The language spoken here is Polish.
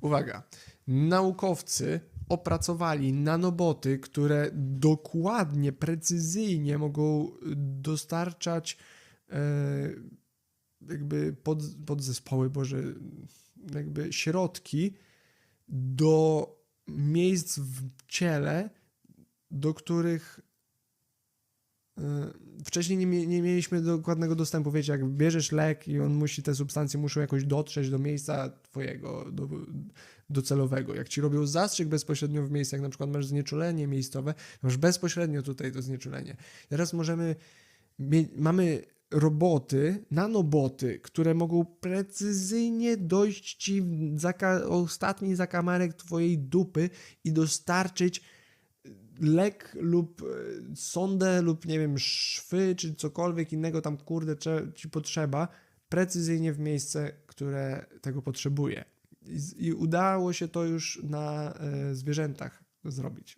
Uwaga. Naukowcy opracowali nanoboty, które dokładnie, precyzyjnie mogą dostarczać e, jakby pod, podzespoły, boże, jakby środki do miejsc w ciele, do których e, wcześniej nie, nie mieliśmy dokładnego dostępu. Wiecie, jak bierzesz lek i on musi, te substancje muszą jakoś dotrzeć do miejsca twojego do, docelowego. Jak ci robią zastrzyk bezpośrednio w miejscu, jak na przykład masz znieczulenie miejscowe, masz bezpośrednio tutaj to znieczulenie. Teraz możemy, mamy roboty, nanoboty, które mogą precyzyjnie dojść ci w zaka- ostatni zakamarek twojej dupy i dostarczyć lek lub e, sondę lub nie wiem, szwy czy cokolwiek innego tam kurde ci potrzeba precyzyjnie w miejsce, które tego potrzebuje. I, udało się to już na e, zwierzętach zrobić.